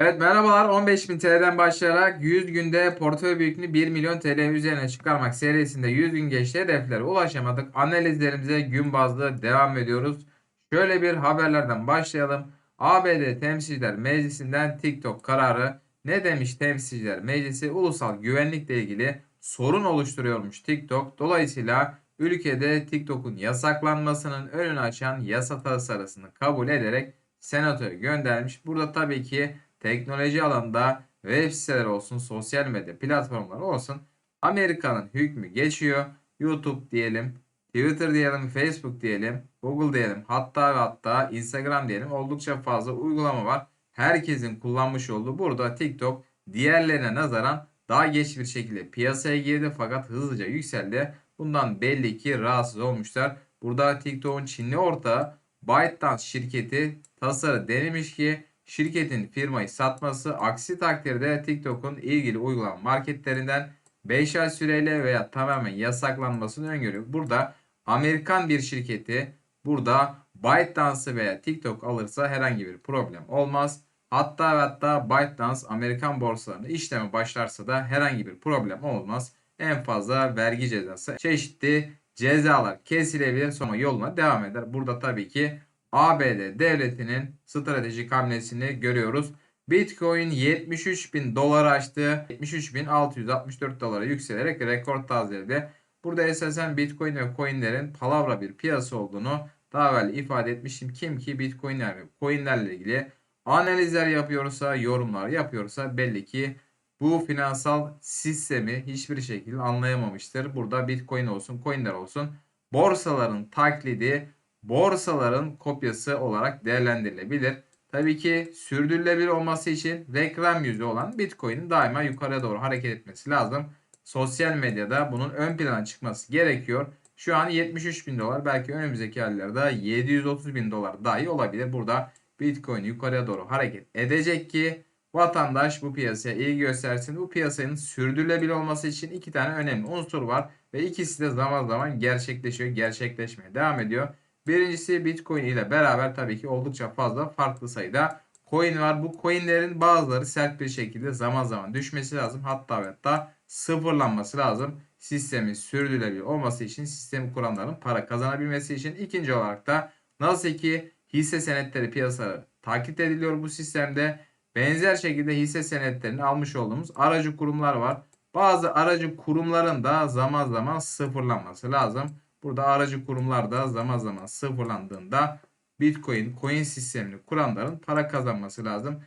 Evet merhabalar 15.000 TL'den başlayarak 100 günde portföy büyüklüğünü 1 milyon TL üzerine çıkarmak serisinde 100 gün geçti hedeflere ulaşamadık. Analizlerimize gün bazlı devam ediyoruz. Şöyle bir haberlerden başlayalım. ABD Temsilciler Meclisi'nden TikTok kararı ne demiş Temsilciler Meclisi ulusal güvenlikle ilgili sorun oluşturuyormuş TikTok. Dolayısıyla ülkede TikTok'un yasaklanmasının önünü açan yasa tasarısını kabul ederek senatoya göndermiş. Burada tabii ki teknoloji alanında web siteler olsun, sosyal medya platformları olsun Amerika'nın hükmü geçiyor. YouTube diyelim, Twitter diyelim, Facebook diyelim, Google diyelim, hatta ve hatta Instagram diyelim oldukça fazla uygulama var. Herkesin kullanmış olduğu burada TikTok diğerlerine nazaran daha geç bir şekilde piyasaya girdi fakat hızlıca yükseldi. Bundan belli ki rahatsız olmuşlar. Burada TikTok'un Çinli ortağı ByteDance şirketi tasarı denemiş ki şirketin firmayı satması aksi takdirde TikTok'un ilgili uygulama marketlerinden 5 ay süreyle veya tamamen yasaklanmasını öngörüyor. Burada Amerikan bir şirketi burada ByteDance'ı veya TikTok alırsa herhangi bir problem olmaz. Hatta ve hatta ByteDance Amerikan borsalarında işleme başlarsa da herhangi bir problem olmaz. En fazla vergi cezası çeşitli cezalar kesilebilir sonra yoluna devam eder. Burada tabii ki ABD devletinin stratejik hamlesini görüyoruz. Bitcoin 73 bin dolar aştı. 73.664 dolara yükselerek rekor tazeledi. Burada esasen Bitcoin ve coinlerin palavra bir piyasa olduğunu daha evvel ifade etmiştim. Kim ki Bitcoinler ve coinlerle ilgili analizler yapıyorsa, yorumlar yapıyorsa belli ki bu finansal sistemi hiçbir şekilde anlayamamıştır. Burada Bitcoin olsun, coinler olsun borsaların taklidi, borsaların kopyası olarak değerlendirilebilir. Tabii ki sürdürülebilir olması için reklam yüzü olan Bitcoin'in daima yukarıya doğru hareket etmesi lazım. Sosyal medyada bunun ön plana çıkması gerekiyor. Şu an 73 bin dolar belki önümüzdeki aylarda 730 bin dolar dahi olabilir. Burada Bitcoin yukarıya doğru hareket edecek ki vatandaş bu piyasaya ilgi göstersin. Bu piyasanın sürdürülebilir olması için iki tane önemli unsur var ve ikisi de zaman zaman gerçekleşiyor, gerçekleşmeye devam ediyor. Birincisi Bitcoin ile beraber tabii ki oldukça fazla farklı sayıda coin var. Bu coinlerin bazıları sert bir şekilde zaman zaman düşmesi lazım. Hatta ve hatta sıfırlanması lazım. Sistemin sürdürülebilir olması için sistemi kuranların para kazanabilmesi için. ikinci olarak da nasıl ki hisse senetleri piyasaları takip ediliyor bu sistemde. Benzer şekilde hisse senetlerini almış olduğumuz aracı kurumlar var. Bazı aracı kurumların da zaman zaman sıfırlanması lazım. Burada aracı kurumlar da zaman zaman sıfırlandığında Bitcoin coin sistemini kuranların para kazanması lazım.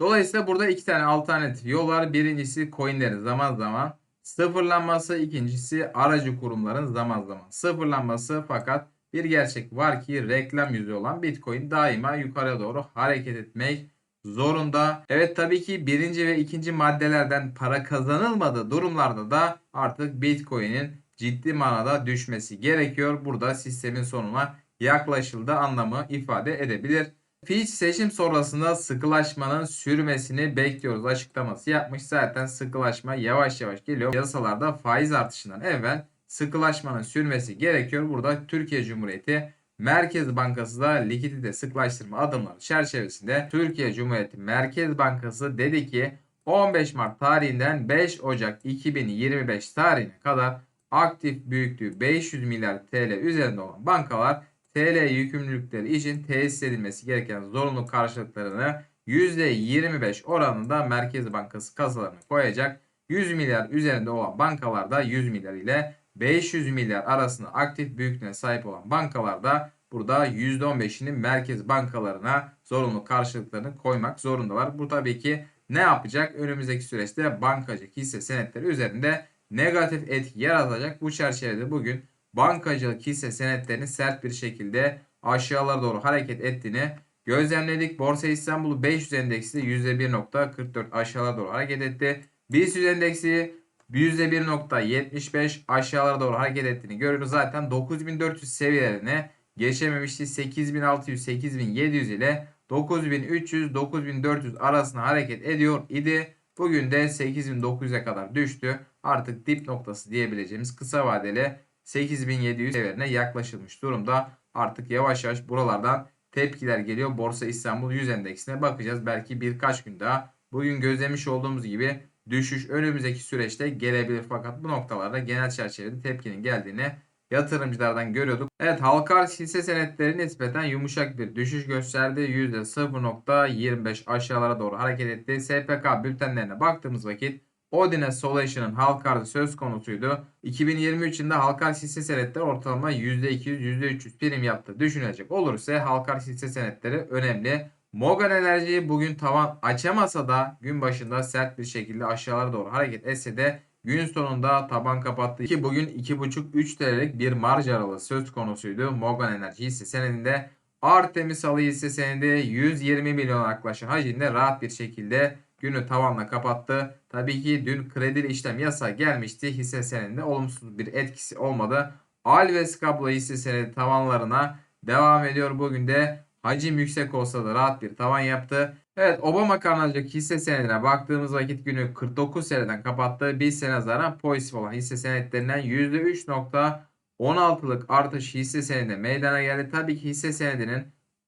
Dolayısıyla burada iki tane alternatif yol var. Birincisi coinlerin zaman zaman sıfırlanması. ikincisi aracı kurumların zaman zaman sıfırlanması. Fakat bir gerçek var ki reklam yüzü olan Bitcoin daima yukarıya doğru hareket etmek zorunda. Evet tabii ki birinci ve ikinci maddelerden para kazanılmadığı durumlarda da artık Bitcoin'in ciddi manada düşmesi gerekiyor. Burada sistemin sonuna yaklaşıldı anlamı ifade edebilir. Fitch seçim sonrasında sıkılaşmanın sürmesini bekliyoruz açıklaması yapmış. Zaten sıkılaşma yavaş yavaş geliyor. Yasalarda faiz artışından evvel sıkılaşmanın sürmesi gerekiyor. Burada Türkiye Cumhuriyeti Merkez Bankası da likidite sıklaştırma adımları çerçevesinde Türkiye Cumhuriyeti Merkez Bankası dedi ki 15 Mart tarihinden 5 Ocak 2025 tarihine kadar aktif büyüklüğü 500 milyar TL üzerinde olan bankalar TL yükümlülükleri için tesis edilmesi gereken zorunlu karşılıklarını %25 oranında Merkez Bankası kasalarına koyacak. 100 milyar üzerinde olan bankalarda 100 milyar ile 500 milyar arasında aktif büyüklüğüne sahip olan bankalarda burada %15'ini merkez bankalarına zorunlu karşılıklarını koymak zorundalar. Bu tabii ki ne yapacak? Önümüzdeki süreçte bankacılık hisse senetleri üzerinde negatif etki yaratacak. Bu çerçevede bugün bankacılık hisse senetlerinin sert bir şekilde aşağılara doğru hareket ettiğini gözlemledik. Borsa İstanbul 500 endeksi %1.44 aşağılara doğru hareket etti. BIST endeksi %1.75 aşağılara doğru hareket ettiğini görüyoruz. Zaten 9400 seviyelerine geçememişti. 8600, 8700 ile 9300, 9400 arasında hareket ediyor idi. Bugün de 8900'e kadar düştü. Artık dip noktası diyebileceğimiz kısa vadeli 8700 seviyelerine yaklaşılmış durumda. Artık yavaş yavaş buralardan tepkiler geliyor. Borsa İstanbul 100 endeksine bakacağız. Belki birkaç gün daha bugün gözlemiş olduğumuz gibi düşüş önümüzdeki süreçte gelebilir. Fakat bu noktalarda genel çerçevede tepkinin geldiğini yatırımcılardan görüyorduk. Evet halka arz hisse senetleri nispeten yumuşak bir düşüş gösterdi. %0.25 aşağılara doğru hareket etti. SPK bültenlerine baktığımız vakit Odine Solution'ın halka arzı söz konusuydu. 2023 yılında halka arz hisse senetleri ortalama %200 %300 prim yaptı. Düşünecek olursa halka arz hisse senetleri önemli. Morgan Enerji bugün tavan açamasa da gün başında sert bir şekilde aşağılara doğru hareket etse de gün sonunda taban kapattı ki bugün 2,5-3 TL'lik bir marj aralığı söz konusuydu. Morgan Enerji hisse senedinde Artemis Alı hisse senedi 120 milyon yaklaşan hacimde rahat bir şekilde günü tavanla kapattı. Tabii ki dün kredili işlem yasağı gelmişti. Hisse senedinde olumsuz bir etkisi olmadı. Alves Kablo hisse senedi tavanlarına devam ediyor. Bugün de hacim yüksek olsa da rahat bir tavan yaptı. Evet Obama Karnacık hisse senedine baktığımız vakit günü 49 seneden kapattı. Bir sene nazaran pozitif olan hisse senetlerinden %3.16'lık artış hisse senedinde meydana geldi. Tabii ki hisse senedinin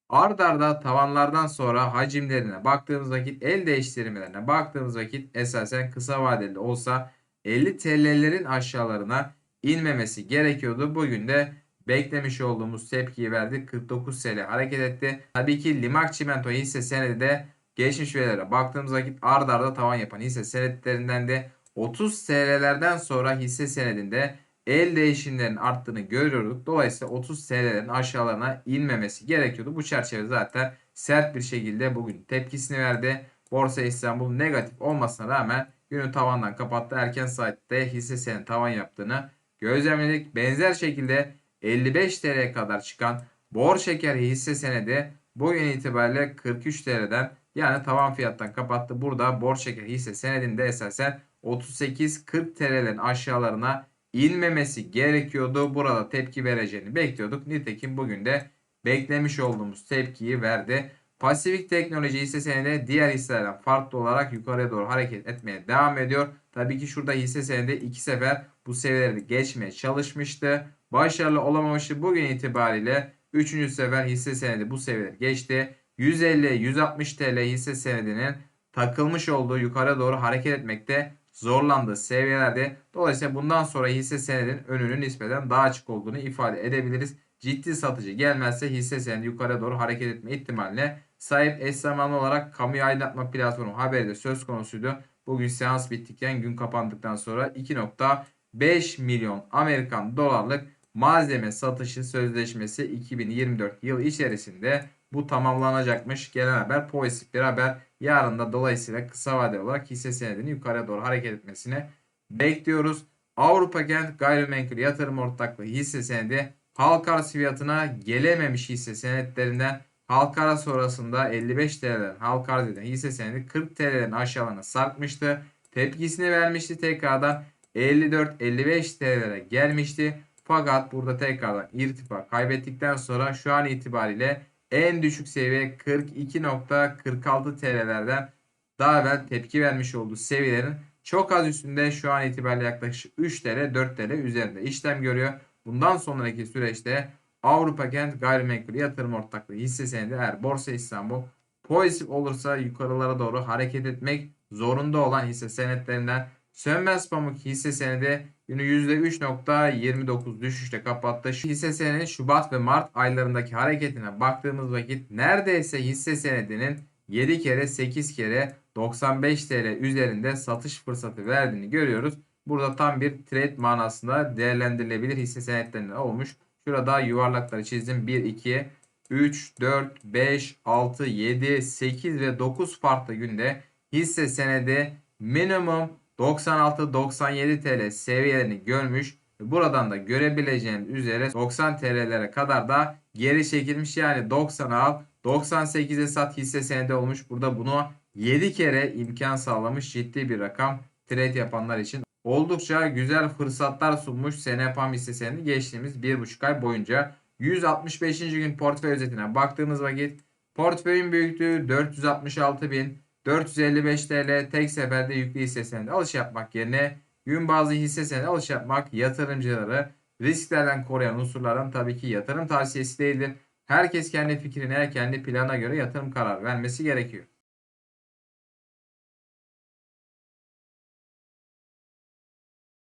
ard arda tavanlardan sonra hacimlerine baktığımız vakit el değiştirmelerine baktığımız vakit esasen kısa vadeli olsa 50 TL'lerin aşağılarına inmemesi gerekiyordu. Bugün de beklemiş olduğumuz tepkiyi verdi. 49 TL hareket etti. Tabii ki Limak Çimento hisse senedi de geçmiş verilere baktığımız vakit ard arda tavan yapan hisse senetlerinden de 30 TL'lerden sonra hisse senedinde el değişimlerinin arttığını görüyorduk. Dolayısıyla 30 TL'lerin aşağılarına inmemesi gerekiyordu. Bu çerçeve zaten sert bir şekilde bugün tepkisini verdi. Borsa İstanbul negatif olmasına rağmen günü tavandan kapattı. Erken saatte hisse senedi tavan yaptığını gözlemledik. Benzer şekilde 55 TL'ye kadar çıkan bor şeker hisse senedi bugün itibariyle 43 TL'den yani tavan fiyattan kapattı. Burada bor şeker hisse senedinde esasen 38-40 TL'lerin aşağılarına inmemesi gerekiyordu. Burada tepki vereceğini bekliyorduk. Nitekim bugün de beklemiş olduğumuz tepkiyi verdi. Pasifik teknoloji hisse senedi diğer hisselerden farklı olarak yukarıya doğru hareket etmeye devam ediyor. Tabii ki şurada hisse senedi iki sefer bu seviyeleri geçmeye çalışmıştı. Başarılı olamamıştı. Bugün itibariyle 3. sefer hisse senedi bu seviyeleri geçti. 150-160 TL hisse senedinin takılmış olduğu yukarı doğru hareket etmekte zorlandığı seviyelerde. Dolayısıyla bundan sonra hisse senedin önünün nispeten daha açık olduğunu ifade edebiliriz. Ciddi satıcı gelmezse hisse senedi yukarı doğru hareket etme ihtimaline sahip eş zamanlı olarak kamuya aydınlatma platformu haberi de söz konusuydu. Bugün seans bittikten gün kapandıktan sonra 2.5 milyon Amerikan dolarlık malzeme satışı sözleşmesi 2024 yıl içerisinde bu tamamlanacakmış. Gelen haber pozitif bir haber. Yarın da dolayısıyla kısa vadeli olarak hisse senedinin yukarıya doğru hareket etmesini bekliyoruz. Avrupa Kent Gayrimenkul Yatırım Ortaklığı hisse senedi halka arz fiyatına gelememiş hisse senetlerinden halka sonrasında 55 TL'den halka arz hisse senedi 40 TL'den aşağılarına sarkmıştı. Tepkisini vermişti tekrardan 54-55 TL'lere gelmişti. Fakat burada tekrardan irtifa kaybettikten sonra şu an itibariyle en düşük seviye 42.46 TL'lerden daha evvel tepki vermiş olduğu seviyelerin çok az üstünde şu an itibariyle yaklaşık 3 TL 4 TL üzerinde işlem görüyor. Bundan sonraki süreçte Avrupa Kent Gayrimenkul Yatırım Ortaklığı hisse senedi eğer Borsa İstanbul pozitif olursa yukarılara doğru hareket etmek zorunda olan hisse senetlerinden Sönmez Pamuk hisse senedi günü %3.29 düşüşle kapattı. Hisse senedi Şubat ve Mart aylarındaki hareketine baktığımız vakit neredeyse hisse senedinin 7 kere 8 kere 95 TL üzerinde satış fırsatı verdiğini görüyoruz. Burada tam bir trade manasında değerlendirilebilir hisse senetlerinden olmuş. Şurada yuvarlakları çizdim. 1, 2, 3, 4, 5, 6, 7, 8 ve 9 farklı günde hisse senedi minimum 96-97 TL seviyelerini görmüş. Buradan da görebileceğiniz üzere 90 TL'lere kadar da geri çekilmiş. Yani 90 al 98'e sat hisse senedi olmuş. Burada bunu 7 kere imkan sağlamış ciddi bir rakam trade yapanlar için. Oldukça güzel fırsatlar sunmuş Senepam hisse senedi geçtiğimiz 1,5 ay boyunca. 165. gün portföy özetine baktığımız vakit portföyün büyüklüğü 466 bin 455 TL tek seferde yüklü hisse senedi alış yapmak yerine gün bazı hisse senedi alış yapmak yatırımcıları risklerden koruyan unsurlardan tabii ki yatırım tavsiyesi değildir. Herkes kendi fikrine, kendi planına göre yatırım kararı vermesi gerekiyor.